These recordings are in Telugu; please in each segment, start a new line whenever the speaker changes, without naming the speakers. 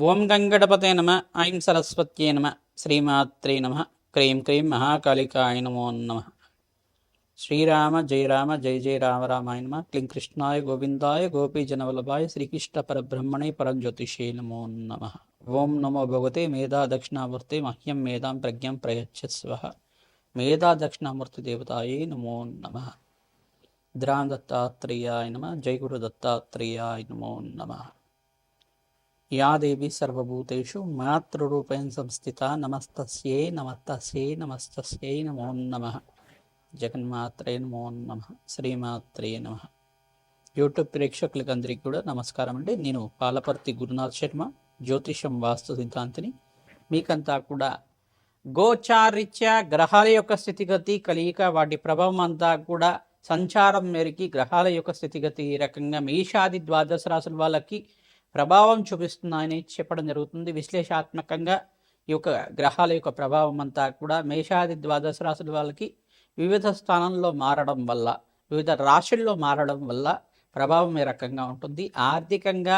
ఓం గంగడపతే నమ ఐం సరస్వత్యే నమ శ్రీమాత్రే నమ క్రీం క్రీం మహాకాళికాయ నమో నమ. శ్రీరామ జయ రామ జయ జయ రామ రామాయ నమ క్లీం కృష్ణాయ గోవిందాయ గోపీజనవల్లభాయ శ్రీకృష్ణ పరబ్రహ్మణే పరంజ్యోతిషే నమో నమ. ఓం నమో భగవతే మేధా దక్షిణామూర్తి మహ్యం మేధాం ప్రజ్ఞం ప్రయచ్చస్వ. మేధా దక్షిణామూర్తి దేవతాయే నమో నమ. ద్రాం దత్తాత్రేయాయ నమ జయ గురు దత్తాత్రేయాయ నమో నమ. యా దేవి సర్వభూతేషు మాతృరూపేణ సంస్థిత నమస్తస్యే నమస్తస్యే నమస్తస్యై నమో నమ. జగన్మాత్రే నమో నమ. శ్రీమాత్రే నమ. యూట్యూబ్ ప్రేక్షకులకి అందరికీ కూడా నమస్కారం అండి. నేను పాలపర్తి గురునాథ్ శర్మ జ్యోతిషం వాస్తు సిద్ధాంతిని. మీకంతా కూడా గోచారిత్య గ్రహాల యొక్క స్థితిగతి కలియిక వాటి ప్రభావం అంతా కూడా సంచారం మేరకి గ్రహాల యొక్క స్థితిగతి ఈ రకంగా మీషాది ద్వాదశ రాశుల వాళ్ళకి ప్రభావం చూపిస్తున్నాయని చెప్పడం జరుగుతుంది. విశ్లేషాత్మకంగా ఈ యొక్క గ్రహాల యొక్క ప్రభావం అంతా కూడా మేషాది ద్వాదశ రాశుల వాళ్ళకి వివిధ స్థానంలో మారడం వల్ల వివిధ రాశుల్లో మారడం వల్ల ప్రభావం ఈ రకంగా ఉంటుంది? ఆర్థికంగా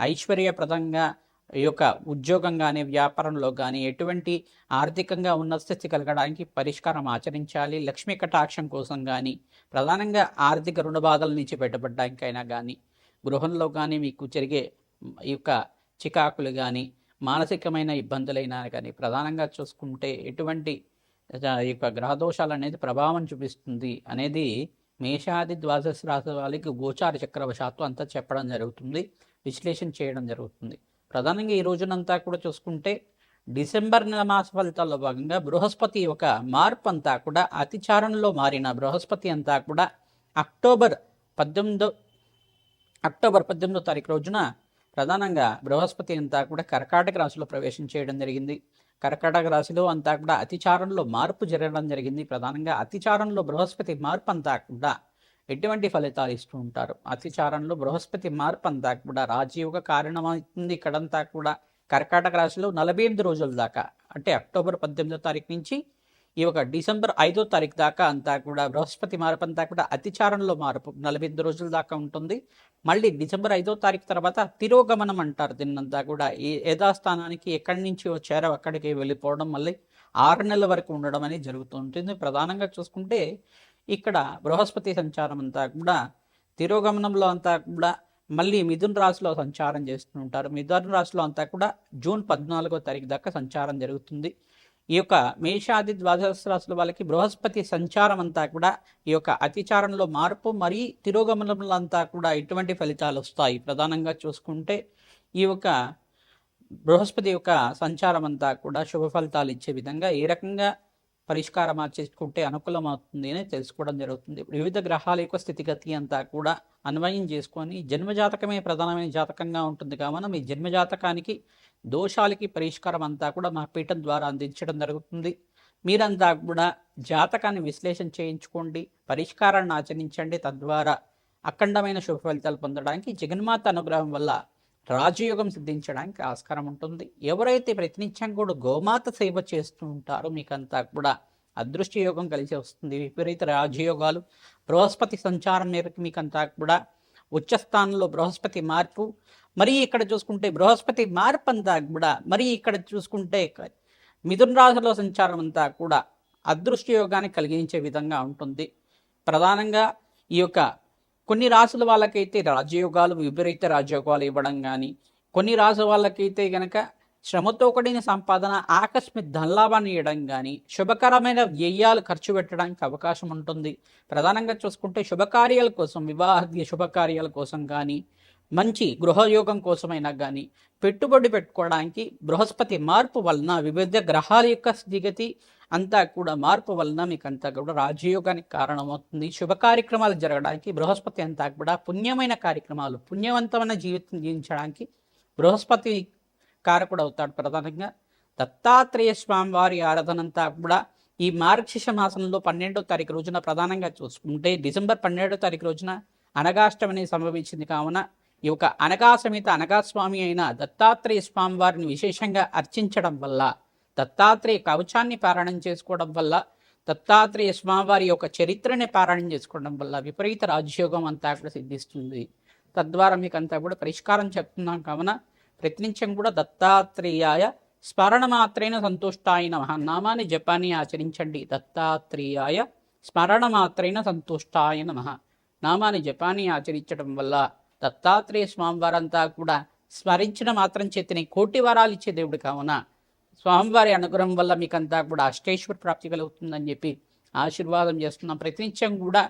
ఐశ్వర్యప్రదంగా ఈ యొక్క ఉద్యోగం కానీ వ్యాపారంలో కానీ ఎటువంటి ఆర్థికంగా ఉన్న స్థితి కలగడానికి పరిష్కారం ఆచరించాలి? లక్ష్మీ కటాక్షం కోసం కానీ ప్రధానంగా ఆర్థిక రుణ బాధల నుంచి బయటపడడానికైనా కానీ గృహంలో కానీ మీకు జరిగే యొక్క చికాకులు కానీ మానసికమైన ఇబ్బందులైనా కానీ ప్రధానంగా చూసుకుంటే ఎటువంటి ఈ యొక్క గ్రహదోషాలు అనేది ప్రభావం చూపిస్తుంది అనేది మేషాది ద్వాదశ రాశి వాళ్ళకి గోచార చక్రవశాత్తు అంతా చెప్పడం జరుగుతుంది విశ్లేషణ చేయడం జరుగుతుంది. ప్రధానంగా ఈ రోజునంతా కూడా చూసుకుంటే డిసెంబర్ నెల మాస ఫలితాల్లో భాగంగా బృహస్పతి యొక్క మార్పు అంతా కూడా అతిచారణలో మారిన బృహస్పతి అంతా కూడా అక్టోబర్ పద్దెనిమిదో అక్టోబర్ పద్దెనిమిదో తారీఖు రోజున ప్రధానంగా బృహస్పతి అంతా కూడా కర్కాటక రాశిలో ప్రవేశం చేయడం జరిగింది. కర్కాటక రాశిలో అంతా కూడా అతిచారంలో మార్పు జరగడం జరిగింది. ప్రధానంగా అతిచారంలో బృహస్పతి మార్పు అంతా కూడా ఎటువంటి ఫలితాలు ఇస్తూ ఉంటారు? అతిచారంలో బృహస్పతి మార్పు అంతా కూడా రాజయోగ కారణమవుతుంది. ఇక్కడంతా కూడా కర్కాటక రాశిలో నలభై ఎనిమిది రోజుల దాకా అంటే అక్టోబర్ పద్దెనిమిదో తారీఖు నుంచి ఈ ఒక డిసెంబర్ ఐదో తారీఖు దాకా అంతా కూడా బృహస్పతి మార్పు అంతా కూడా అతిచారంలో మార్పు. నలభై ఎనిమిది రోజుల దాకా ఉంటుంది. మళ్ళీ డిసెంబర్ ఐదో తారీఖు తర్వాత తిరోగమనం అంటారు. దీన్నంతా కూడా ఈ యథాస్థానానికి ఎక్కడి నుంచి వచ్చారో అక్కడికి వెళ్ళిపోవడం మళ్ళీ ఆరు నెలల వరకు ఉండడం అనేది జరుగుతూ ఉంటుంది. ప్రధానంగా చూసుకుంటే ఇక్కడ బృహస్పతి సంచారం అంతా కూడా తిరోగమనంలో అంతా కూడా మళ్ళీ మిథున్ రాశిలో సంచారం చేస్తూ ఉంటారు మిథున్ రాశిలో అంతా కూడా జూన్ పద్నాలుగో తారీఖు దాకా సంచారం జరుగుతుంది. ఈ యొక్క మేషాది ద్వాదశ రాశుల వాళ్ళకి బృహస్పతి సంచారం అంతా కూడా ఈ యొక్క అతిచారంలో మార్పు మరి తిరోగమనంలో అంతా కూడా ఎటువంటి ఫలితాలు వస్తాయి? ప్రధానంగా చూసుకుంటే ఈ యొక్క బృహస్పతి యొక్క సంచారం అంతా కూడా శుభ ఫలితాలు ఇచ్చే విధంగా ఏ రకంగా పరిష్కారం చేసుకుంటే అనుకూలం అవుతుంది అని తెలుసుకోవడం జరుగుతుంది. వివిధ గ్రహాల యొక్క స్థితిగతి అంతా కూడా అన్వయం చేసుకొని జన్మజాతకమే ప్రధానమైన జాతకంగా ఉంటుంది. కావున మీ జన్మజాతకానికి దోషాలకి పరిష్కారం అంతా కూడా మా పీఠం ద్వారా అందించడం జరుగుతుంది. మీరంతా కూడా జాతకాన్ని విశ్లేషణ చేయించుకోండి పరిష్కారాన్ని ఆచరించండి. తద్వారా అఖండమైన శుభ ఫలితాలు పొందడానికి జగన్మాత అనుగ్రహం వల్ల రాజయోగం సిద్ధించడానికి ఆస్కారం ఉంటుంది. ఎవరైతే ప్రతినిత్యం కూడా గోమాత సేవ చేస్తూ ఉంటారో మీకంతా కూడా అదృష్ట యోగం కలిసి వస్తుంది. విపరీత రాజయోగాలు బృహస్పతి సంచారం మేరకు మీకంతా కూడా ఉచ్చస్థానంలో బృహస్పతి మార్పు మరి ఇక్కడ చూసుకుంటే బృహస్పతి మార్పు అంతా కూడా మరి ఇక్కడ చూసుకుంటే మిథున రాశిలో సంచారం అంతా కూడా అదృష్ట యోగాన్ని కలిగించే విధంగా ఉంటుంది. ప్రధానంగా ఈ యొక్క కొన్ని రాసుల వాళ్ళకైతే రాజయోగాలు విపరీత రాజయోగాలు ఇవ్వడం కానీ కొన్ని రాసుల వాళ్ళకైతే గనక శ్రమతో కూడిన సంపాదన ఆకస్మిక ధనలాభాన్ని ఇవ్వడం కానీ శుభకరమైన వ్యయాలు ఖర్చు పెట్టడానికి అవకాశం ఉంటుంది. ప్రధానంగా చూసుకుంటే శుభకార్యాల కోసం వివాహ శుభకార్యాల కోసం కానీ మంచి గృహయోగం కోసమైనా కానీ పెట్టుబడి పెట్టుకోవడానికి బృహస్పతి మార్పు వలన వివిధ గ్రహాల యొక్క స్థితిగతి అంతా కూడా మార్పు వలన మీకు అంతా కూడా రాజయోగానికి కారణమవుతుంది. శుభ కార్యక్రమాలు జరగడానికి బృహస్పతి అంతా కూడా పుణ్యమైన కార్యక్రమాలు పుణ్యవంతమైన జీవితం జీవించడానికి బృహస్పతి కారకుడు అవుతాడు ప్రధానంగా. దత్తాత్రేయ స్వామి వారి కూడా ఈ మార్గశిష మాసంలో పన్నెండో తారీఖు రోజున ప్రధానంగా చూసుకుంటే డిసెంబర్ పన్నెండో తారీఖు రోజున అనగాష్టమని సంభవించింది కావున ఈ యొక్క అనగాసమిత అనగాస్వామి అయిన దత్తాత్రేయ స్వామి వారిని విశేషంగా అర్చించడం వల్ల దత్తాత్రేయ కవచాన్ని పారాయణం చేసుకోవడం వల్ల దత్తాత్రేయ స్వామివారి యొక్క చరిత్రని పారాయణం చేసుకోవడం వల్ల విపరీత రాజయోగం అంతా కూడా సిద్ధిస్తుంది. తద్వారా మీకు అంతా కూడా పరిష్కారం చెప్తున్నాం కావున ప్రతినిత్యం కూడా దత్తాత్రేయాయ స్మరణ మాత్రేన సంతుష్టాయ నమ. నామాన్ని జపాన్ని ఆచరించండి. దత్తాత్రేయాయ స్మరణ మాత్రేన సంతుష్టాయ మహా నామాన్ని జపాన్ని ఆచరించడం వల్ల దత్తాత్రేయ స్వామివారంతా కూడా స్మరించిన మాత్రం చేతిని కోటి వరాలు ఇచ్చే దేవుడు కావున. స్వామివారి అనుగ్రహం వల్ల మీకంతా కూడా అష్టేశ్వర ప్రాప్తి కలుగుతుందని చెప్పి ఆశీర్వాదం చేస్తున్నాం. ప్రతినిత్యం కూడా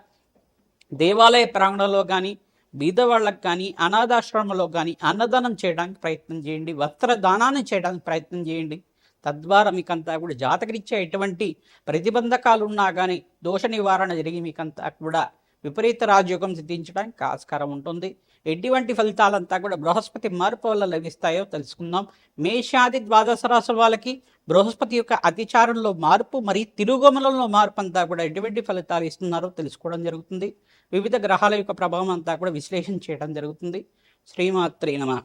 దేవాలయ ప్రాంగణంలో కానీ బీదవాళ్ళకు కానీ అనాథాశ్రమంలో కానీ అన్నదానం చేయడానికి ప్రయత్నం చేయండి. వస్త్రదానాన్ని చేయడానికి ప్రయత్నం చేయండి. తద్వారా మీకంతా కూడా జాతకరీత్యా ఎటువంటి ప్రతిబంధకాలు ఉన్నా కానీ దోష నివారణ జరిగి మీకంతా కూడా విపరీత రాజయోగం సిద్ధించడానికి ఆస్కారం ఉంటుంది. ఎటువంటి ఫలితాలంతా కూడా బృహస్పతి మార్పు వల్ల లభిస్తాయో తెలుసుకుందాం. మేషాది ద్వాదశ రాశుల వాళ్ళకి బృహస్పతి యొక్క అతిచారంలో మార్పు మరియు తిరుగుమలంలో మార్పు అంతా కూడా ఎటువంటి ఫలితాలు ఇస్తున్నారో తెలుసుకోవడం జరుగుతుంది. వివిధ గ్రహాల యొక్క ప్రభావం అంతా కూడా విశ్లేషణ చేయడం జరుగుతుంది. శ్రీమాత్రి నమ.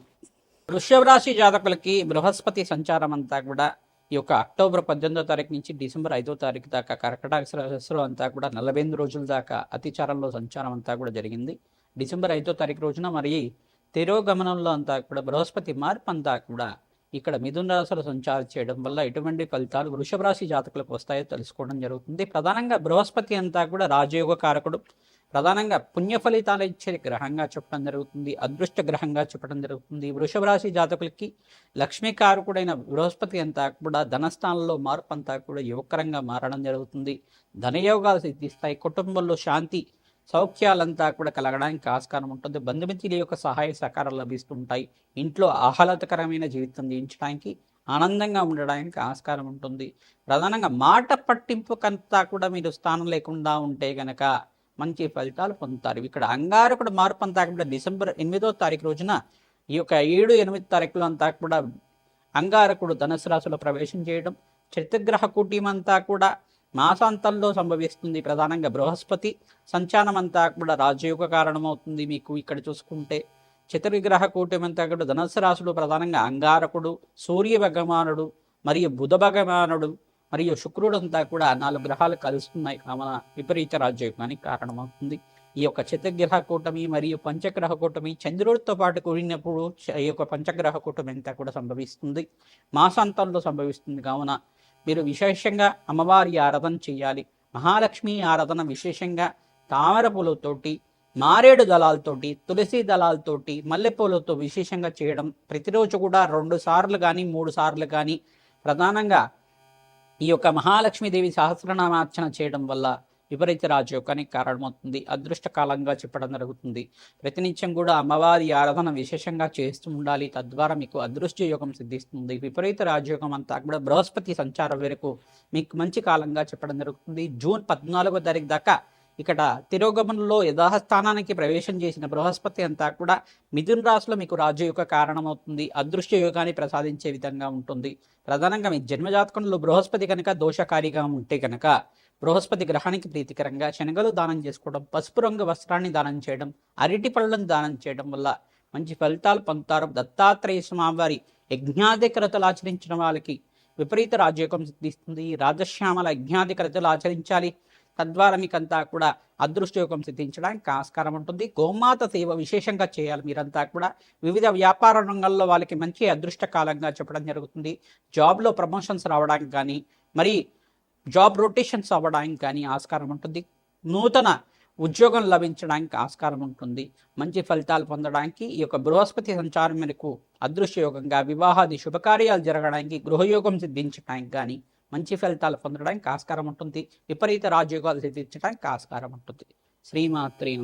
వృషభ రాశి జాతకులకి బృహస్పతి సంచారం అంతా కూడా ఈ యొక్క అక్టోబర్ పద్దెనిమిదో తారీఖు నుంచి డిసెంబర్ ఐదో తారీఖు దాకా కర్కటాక అంతా కూడా నలభై ఎనిమిది రోజుల దాకా అతిచారంలో సంచారం అంతా కూడా జరిగింది. డిసెంబర్ ఐదో తారీఖు రోజున మరి తిరోగమనంలో అంతా కూడా బృహస్పతి మార్పు అంతా కూడా ఇక్కడ మిథున రాశులు సంచారం చేయడం వల్ల ఎటువంటి ఫలితాలు వృషభ రాశి జాతకులకు వస్తాయో తెలుసుకోవడం జరుగుతుంది. ప్రధానంగా బృహస్పతి అంతా కూడా రాజయోగ కారకుడు. ప్రధానంగా పుణ్య ఫలితాలు ఇచ్చే గ్రహంగా చెప్పడం జరుగుతుంది అదృష్ట గ్రహంగా చెప్పడం జరుగుతుంది. వృషభ రాశి జాతకులకి లక్ష్మీకారకుడైన బృహస్పతి అంతా కూడా ధనస్థానంలో మార్పు అంతా కూడా యువకరంగా మారడం జరుగుతుంది. ధనయోగాలు సిద్ధిస్తాయి కుటుంబంలో శాంతి సౌఖ్యాలంతా కూడా కలగడానికి ఆస్కారం ఉంటుంది. బంధుమిత్రుల యొక్క సహాయ సహకారాలు లభిస్తుంటాయి. ఇంట్లో ఆహ్లాదకరమైన జీవితం జీవించడానికి ఆనందంగా ఉండడానికి ఆస్కారం ఉంటుంది. ప్రధానంగా మాట పట్టింపుకంతా కూడా మీరు స్థానం లేకుండా ఉంటే గనక మంచి ఫలితాలు పొందుతారు. ఇక్కడ అంగారకుడు మార్పు అంతా కూడా డిసెంబర్ ఎనిమిదో తారీఖు రోజున ఈ యొక్క ఏడు ఎనిమిది తారీఖులు అంతా కూడా అంగారకుడు ధనుసు రాశిలో ప్రవేశం చేయడం చతుర్గ్రహ కూటీమంతా కూడా మాసాంతంలో సంభవిస్తుంది ప్రధానంగా. బృహస్పతి సంచానం అంతా కూడా రాజయోగ కారణమవుతుంది మీకు ఇక్కడ చూసుకుంటే. చతుర్గ్రహ కూటమంతా కూడా ధనుసు రాశులు ప్రధానంగా అంగారకుడు సూర్య భగవానుడు మరియు బుధ భగవానుడు మరియు శుక్రుడు అంతా కూడా నాలుగు గ్రహాలు కలుస్తున్నాయి. కావున విపరీత రాజ్యోగానికి కారణమవుతుంది. ఈ యొక్క చతుర్గ్రహ కూటమి మరియు పంచగ్రహ కూటమి చంద్రుడితో పాటు కూడినప్పుడు ఈ యొక్క పంచగ్రహ కూటమి అంతా కూడా సంభవిస్తుంది. మాసాంతంలో సంభవిస్తుంది. కావున మీరు విశేషంగా అమ్మవారి ఆరాధన చేయాలి. మహాలక్ష్మి ఆరాధన విశేషంగా తామర పూలతోటి మారేడు దళాలతోటి తులసి దళాలతోటి మల్లెపూలతో విశేషంగా చేయడం ప్రతిరోజు కూడా రెండు సార్లు కానీ మూడు సార్లు కానీ ప్రధానంగా ఈ యొక్క మహాలక్ష్మీదేవి సహస్రనామార్చన చేయడం వల్ల విపరీత రాజయోగానికి కారణమవుతుంది. అదృష్ట కాలంగా చెప్పడం జరుగుతుంది. ప్రతినిత్యం కూడా అమ్మవారి ఆరాధన విశేషంగా చేస్తూ ఉండాలి. తద్వారా మీకు అదృష్ట యోగం సిద్ధిస్తుంది. విపరీత రాజయోగం అంతా కూడా బృహస్పతి సంచారం వరకు మీకు మంచి కాలంగా చెప్పడం జరుగుతుంది. జూన్ పద్నాలుగో తారీఖు దాకా ఇక్కడ తిరోగమనంలో యథాస్థానానికి ప్రవేశం చేసిన బృహస్పతి అంతా కూడా మిథున రాశిలో మీకు రాజు యొక్క కారణమవుతుంది అదృష్ట యోగాన్ని ప్రసాదించే విధంగా ఉంటుంది. ప్రధానంగా మీ జన్మజాతకంలో బృహస్పతి కనుక దోషకారిగా ఉంటే కనుక బృహస్పతి గ్రహానికి ప్రీతికరంగా శనగలు దానం చేసుకోవడం పసుపు రంగు వస్త్రాన్ని దానం చేయడం అరటి పళ్ళను దానం చేయడం వల్ల మంచి ఫలితాలు పొందుతారు. దత్తాత్రేయ స్వామివారి యజ్ఞాధికరతలు ఆచరించిన వాళ్ళకి విపరీత రాజయోగం సిద్ధిస్తుంది. రాజశ్యామల యజ్ఞాధికరతలు ఆచరించాలి. తద్వారా మీకంతా కూడా అదృష్టయోగం సిద్ధించడానికి ఆస్కారం ఉంటుంది. గోమాత సేవ విశేషంగా చేయాలి మీరంతా కూడా. వివిధ వ్యాపార రంగాల్లో వాళ్ళకి మంచి అదృష్ట కాలంగా చెప్పడం జరుగుతుంది. జాబ్లో ప్రమోషన్స్ రావడానికి కానీ మరి జాబ్ రొటేషన్స్ అవ్వడానికి కానీ ఆస్కారం ఉంటుంది. నూతన ఉద్యోగం లభించడానికి ఆస్కారం ఉంటుంది. మంచి ఫలితాలు పొందడానికి ఈ యొక్క బృహస్పతి సంచారం మేరకు అదృశ్యయోగంగా వివాహాది శుభకార్యాలు జరగడానికి గృహయోగం సిద్ధించడానికి కానీ మంచి ఫలితాలు పొందడానికి ఆస్కారం ఉంటుంది. విపరీత రాజయోగాలు సిద్ధించడానికి ఆస్కారం ఉంటుంది. శ్రీమాత్రి